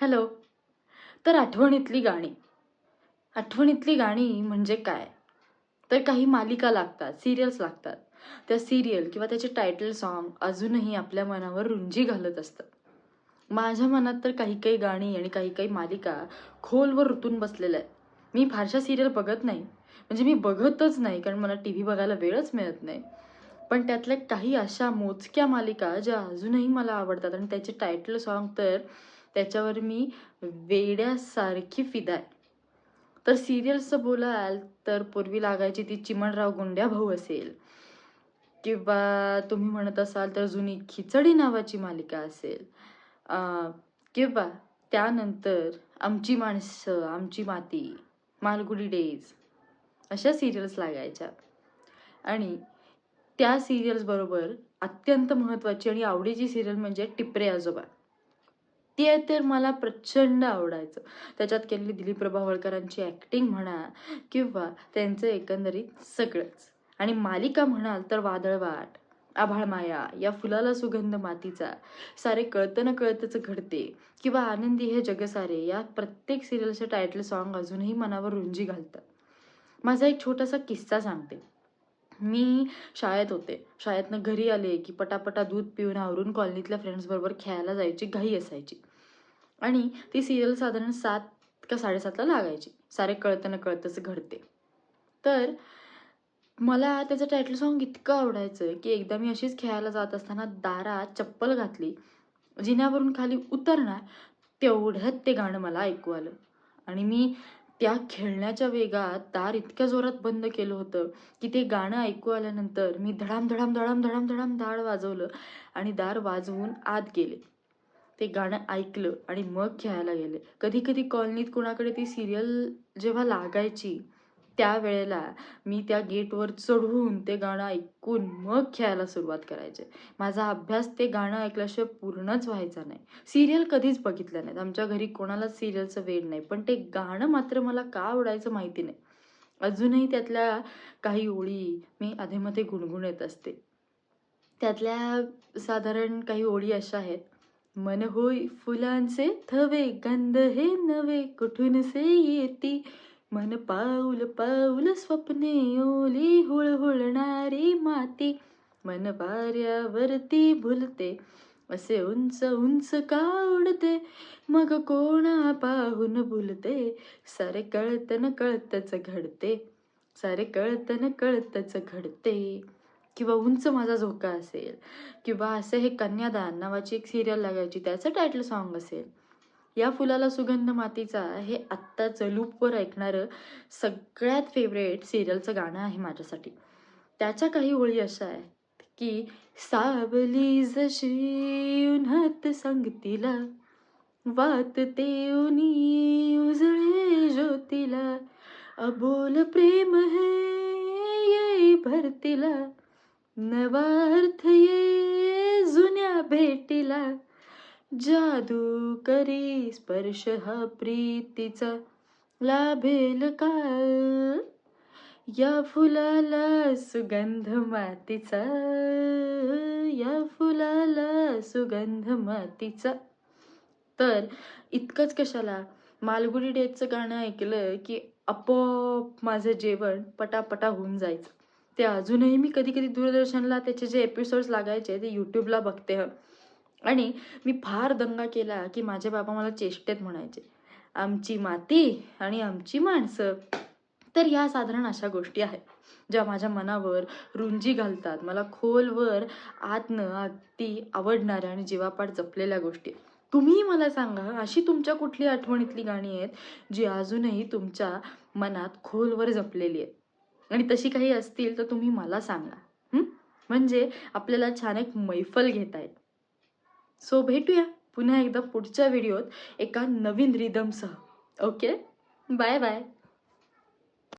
Hello. तर आठवणीतली गाणी. आठवणीतली गाणी म्हणजे काय? तर काही मालिका लागतात सिरियल्स लागतात. त्या सिरियल किंवा त्याचे टायटल सॉन्ग अजूनही आपल्या मनावर रुंजी घालत असतात. माझ्या मनात तर काही काही गाणी आणि काही काही मालिका खोलवर रुतून बसलेल्या आहेत. मी फारशा सिरियल बघत नाही. म्हणजे मी बघतच नाही कारण मला टी व्ही बघायला वेळच मिळत नाही. पण त्यातल्या काही अशा मोजक्या मालिका ज्या अजूनही मला आवडतात आणि त्याचे टायटल सॉन्ग तर त्याच्यावर मी वेड्यासारखी फिदा आहे तर सिरियल्सचं बोलाल तर पूर्वी लागायची ती चिमणराव गुंड्या भाऊ असेल. किंवा तुम्ही म्हणत असाल तर जुनी खिचडी नावाची मालिका असेल. किंवा त्यानंतर आमची माणसं आमची माती मालगुडी डेज अशा सिरियल्स लागायच्या. आणि त्या सिरियल्सबरोबर अत्यंत महत्त्वाची आणि आवडीची सिरियल म्हणजे टिपरे आजोबा. ते तर मला प्रचंड आवडायचं. त्याच्यात केलेली दिलीप प्रभावळकरांची ॲक्टिंग म्हणा किंवा त्यांचं एकंदरीत सगळंच. आणि मालिका म्हणाल तर वादळवाट आभाळमाया या फुलाला सुगंध मातीचा सारे कळतं न कळतंच घडते किंवा आनंदी हे जगसारे या प्रत्येक सिरियलचे टायटल सॉन्ग अजूनही मनावर रुंजी घालतात माझा एक छोटासा किस्सा सांगते. मी शाळेत होते. शाळेतनं घरी आले की पटापटा दूध पिऊन आवरून कॉलनीतल्या फ्रेंड्सबरोबर खेळायला जायची घाई असायची. आणि ती सिरियल साधारण सात का साडेसातला लागायची. सारे कळतं न कळतंच घडते. तर मला त्याचं टायटल सॉन्ग इतकं आवडायचं की एकदा मी अशीच खेळायला जात असताना दारात चप्पल घातली. जिन्यावरून खाली उतरणार तेवढ्यात ते गाणं मला ऐकू आलं. आणि मी त्या खेळण्याच्या वेगात दार इतक्या जोरात बंद केलं होतं की ते गाणं ऐकू आल्यानंतर मी धडाम धडाम धडाम धडाम धडाम दार वाजवलं आणि दार वाजवून आत गेले. ते गाणं ऐकलं आणि मग खेळायला गेले. कधी कधी कॉलनीत कोणाकडे ती सिरियल जेव्हा लागायची त्यावेळेला मी त्या गेटवर चढून ते गाणं ऐकून मग खेळायला सुरुवात करायचे. माझा अभ्यास ते गाणं ऐकल्याशिवाय पूर्णच व्हायचा नाही. सिरियल कधीच बघितल्या नाहीत. आमच्या घरी कोणालाच सिरियलचं वेळ नाही. पण ते गाणं मात्र मला का आवडायचं माहिती नाही. अजूनही त्यातल्या काही ओळी मी अधेमध्ये गुणगुणत असते. त्यातल्या साधारण काही ओळी अशा आहेत. मन होई फुलांचे थवे गंध हे नवे कुठून से येती? मन पाऊल पाऊल स्वप्ने ओली हुळहुळणारी माती. मन वाऱ्यावरती भुलते असे उंच उंच का उडते? मग कोणा पाहून भुलते? सारे कळतन कळतच घडते सारे कळतन कळतच घडते. किंवा उंच माझा झोका असेल किंवा असं हे कन्यादान नावाची एक सिरियल लागायची त्याचं टायटल सॉन्ग असेल. या फुलाला सुगंध मातीचा हे आत्ताचं लूपवर ऐकणारं सगळ्यात फेवरेट सिरियलचं गाणं आहे माझ्यासाठी. त्याच्या काही ओळी अशा आहेत की सावली जशी उन्हात सांगतीला वात ते उनी उजळे ज्योतीला अबोल प्रेम हे ये भरतीला. नवा अर्थ ये जुन्या भेटीला. जादू करी स्पर्श हा प्रीतीचा. लाभेल का या फुलाला सुगंध मातीचा. या फुलाला सुगंध मातीचा. तर इतकंच कशाला? मालगुडी डेजचं गाणं ऐकलं की आपोआप माझं जेवण पटापटा होऊन जायचं. ते अजूनही मी कधी कधी दूरदर्शनला त्याचे जे एपिसोड्स लागायचे ते यूट्यूबला बघते. आणि मी फार दंगा केला की माझे बाबा मला चेष्टेत म्हणायचे आमची माती आणि आमची माणसं. तर या साधारण अशा गोष्टी आहेत ज्या माझ्या मनावर रुंजी घालतात. मला खोलवर आतनं अगदी आवडणाऱ्या आणि जीवापाठ जपलेल्या गोष्टी तुम्ही मला सांगा अशी तुमच्या कुठली आठवणीतली गाणी आहेत जी अजूनही तुमच्या मनात खोलवर जपलेली आहेत? आणि तशी काही असतील तर तुम्ही मला सांगा म्हणजे आपल्याला छान एक मैफल घेता सो भेटूया पुन्हा एकदा पुढच्या व्हिडिओत एका नवीन रिदमसह ओके बाय बाय